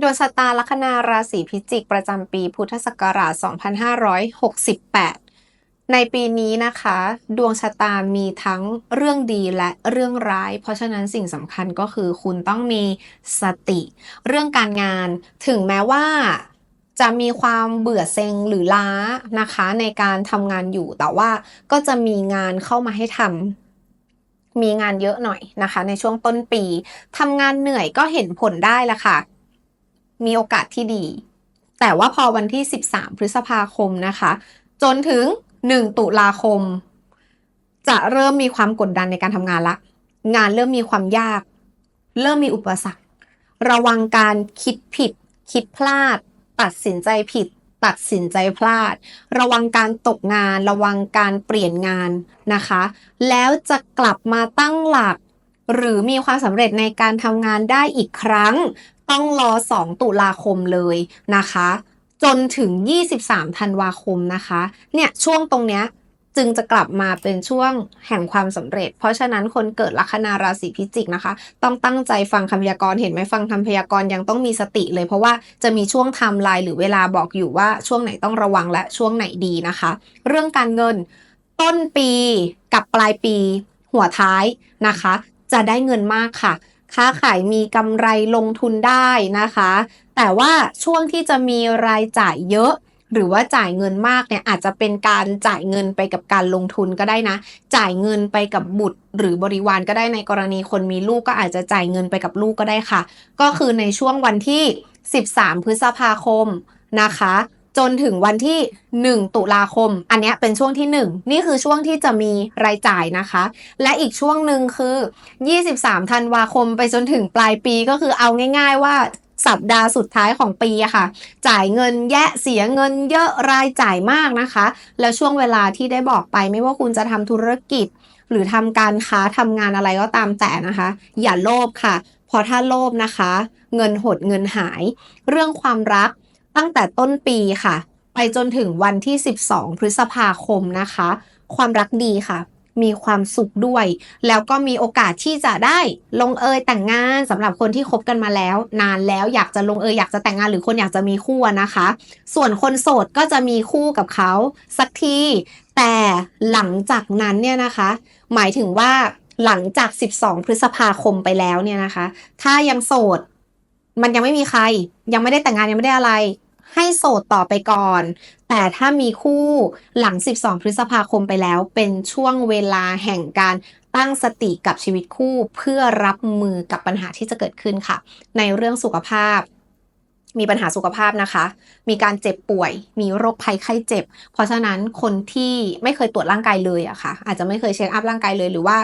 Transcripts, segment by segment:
ดวงชะตาลัคนาราศีพิจิก ประจำปีพุทธศักราช 2568 ในปีนี้นะคะ ดวงชะตามีทั้งเรื่องดีและเรื่องร้าย เพราะฉะนั้นสิ่งสำคัญก็คือคุณต้องมีสติ เรื่องการงานถึงแม้ว่าจะมีความเบื่อเซ็งหรือล้านะคะ ในการทำงานอยู่แต่ว่าก็จะมีงานเข้ามาให้ทำมีงานเยอะหน่อยนะคะ ในช่วงต้นปีทำงานเหนื่อยก็เห็นผลได้ละค่ะ มีโอกาสที่ดี แต่ว่าพอวันที่ 13 พฤษภาคมนะคะ จนถึง 1 ตุลาคม จะเริ่มมีความกดดันในการทำงานละ งานเริ่มมีความยาก เริ่มมีอุปสรรค ระวังการคิดผิด คิดพลาด ตัดสินใจผิด ตัดสินใจพลาด ระวังการตกงาน ระวังการเปลี่ยนงานนะคะ แล้วจะกลับมาตั้งหลักหรือมีความสำเร็จในการทำงานได้อีกครั้ง ต้องรอ 2 ตุลาคมเลยนะคะ จนถึง 23 ธันวาคมนะคะ เนี่ยช่วงตรงเนี้ยจึงจะกลับมาเป็นช่วงแห่งความสำเร็จ เพราะฉะนั้นคนเกิดลัคนาราศีพิจิกนะคะ ต้องตั้งใจฟังคำพยากรณ์เห็นไหมฟังคำพยากรณ์ยังต้องมีสติเลย เพราะว่าจะมีช่วงไทม์ไลน์หรือเวลาบอกอยู่ว่าช่วงไหนต้องระวังและช่วงไหนดีนะคะ เรื่องการเงินต้นปีกับปลายปี หัวท้ายนะคะ จะได้เงินมากค่ะ ค้าขายมีกำไรลงทุนได้นะคะ แต่ว่าช่วงที่จะมีรายจ่ายเยอะ หรือว่าจ่ายเงินมากเนี่ยอาจจะเป็นการจ่ายเงินไปกับการลงทุนก็ได้นะ จ่ายเงินไปกับบุตร หรือบริวารก็ได้ในกรณีคนมีลูกก็อาจจะจ่ายเงินไปกับลูกก็ได้ค่ะ ก็คือในช่วงวันที่ 13 พฤษภาคมนะคะ จนถึงวันที่ 1 ตุลาคม อันนี้เป็นช่วงที่ 1 นี่คือช่วงที่จะมีรายจ่ายนะคะ และอีกช่วงหนึ่งคือ 23 ธันวาคมไปจนถึงปลายปีก็คือเอาง่าย ๆ ว่าสัปดาห์สุดท้ายของปีอะค่ะ จ่ายเงินแยะเสียเงินเยอะรายจ่ายมากนะคะ แล้วช่วงเวลาที่ได้บอกไปไม่ว่าคุณจะทำธุรกิจ หรือทำการค้าทำงานอะไรก็ตามแต่นะคะ อย่าโลภค่ะ เพราะถ้าโลภนะคะ เงินหดเงินหาย เรื่องความรัก ตั้งแต่ต้นปีค่ะ ไปจนถึงวันที่ 12 พฤษภาคมนะคะ ความรักดีค่ะ มีความสุขด้วย แล้วก็มีโอกาสที่จะได้ลงเอยแต่งงานสำหรับคนที่คบกันมาแล้ว นานแล้วอยากจะลงเอยอยากจะแต่งงานหรือคนอยากจะมีคู่นะคะ ส่วนคนโสดก็จะมีคู่กับเขาสักทีแต่หลังจากนั้นเนี่ยนะคะ หมายถึงว่าหลังจาก 12 พฤษภาคมไปแล้วเนี่ยนะคะ ถ้ายังโสด มันยังไม่มีใคร ยังไม่ได้แต่งงานยังไม่ได้อะไร ให้โสดต่อไปก่อน แต่ถ้ามีคู่หลัง 12 พฤษภาคมไปแล้ว เป็นช่วงเวลาแห่งการตั้งสติกับชีวิตคู่เพื่อรับมือกับปัญหาที่จะเกิดขึ้นค่ะ ในเรื่องสุขภาพ มีปัญหาสุขภาพนะคะ มีการเจ็บป่วย มีโรคภัยไข้เจ็บ เพราะฉะนั้นคนที่ไม่เคยตรวจร่างกายเลยอะค่ะ อาจจะไม่เคยเช็คอัพร่างกายเลยหรือว่า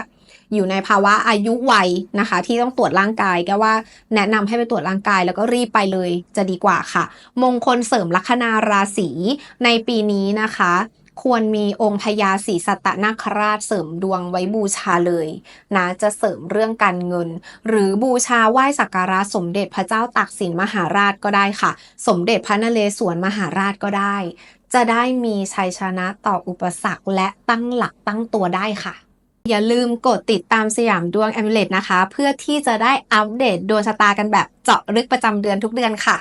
อยู่ในภาวะอายุวัยนะคะ ที่ต้องตรวจร่างกายก็ว่าแนะนำให้ไปตรวจร่างกายแล้วก็รีบไปเลยจะดีกว่าค่ะ มงคลเสริมลัคนาราศีในปีนี้นะคะ ควรมีองค์พญาศรีสัตนาคราชเสริมดวงไว้บูชาเลยนะจะเสริมเรื่องการเงิน หรือบูชาไหว้สักการะสมเด็จพระเจ้าตากสินมหาราชก็ได้ค่ะ สมเด็จพระนเรศวรมหาราชก็ได้ จะได้มีชัยชนะต่ออุปสรรคและตั้งหลักตั้งตัวได้ค่ะอย่าลืมกดติดตามสยามดวงแอมเลตนะคะ เพื่อที่จะได้อัปเดตดวงชะตากันแบบเจาะลึกประจำเดือนทุกเดือนค่ะ